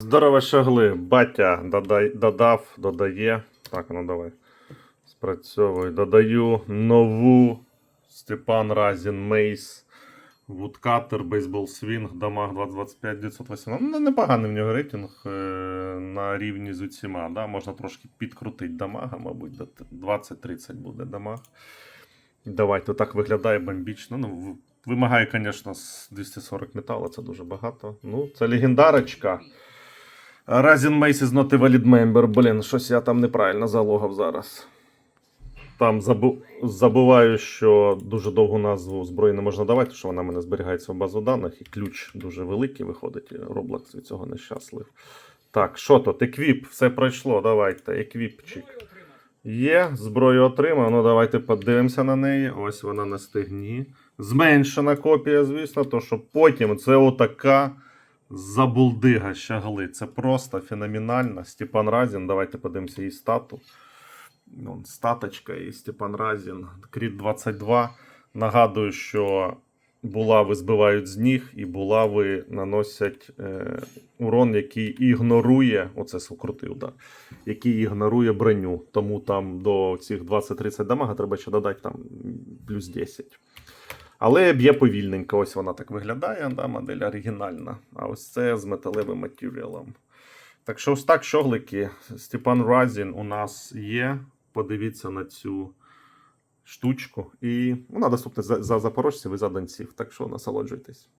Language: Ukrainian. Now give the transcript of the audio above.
Здорово, шагли. Батя додай, додав, додає. Так, ну давай. Спрацьовую. Додаю нову Степан Разін Мейс. Вудкатер, бейсбол свінг, дамаг 2025 918. Ну, непоганий в нього рейтинг е, на рівні з усіма. Да? Можна трошки підкрутити дамага, мабуть, 20-30 буде дамаг. Давайте так виглядає бомбічно. Ну, вимагає, звісно, 240 металу, це дуже багато. Ну, це легендарочка. Разін Мейс is not a valid member. Блін, щось я там неправильно залогав зараз. Там забу... забуваю, що дуже довгу назву зброї не можна давати, що вона в мене зберігається в базу даних, і ключ дуже великий виходить. Roblox від цього нещаслив. Так, що тут? Еквіп, все пройшло. Давайте. Еквіпчик. Є, зброю отримав. Ну, давайте подивимося на неї. Ось вона на стегні. Зменшена копія, звісно, то що потім це отака забулдига щагли. Це просто феноменально. Степан Разін, давайте подивимося її стату. Статочка і Степан Разін. Кріт 22. Нагадую, що булави збивають з ніг, і булави наносять е, урон, який ігнорує. Оце сукрутив, да, який ігнорує броню. Тому там до цих 20-30 дамага треба ще додати там плюс 10. Але б'є повільненько, ось вона так виглядає, да, модель оригінальна. А ось це з металевим матеріалом. Так що ось так, щоглики. Степан Разін у нас є. Подивіться на цю штучку. І вона доступна за, за запорожців і за донців. Так що насолоджуйтесь.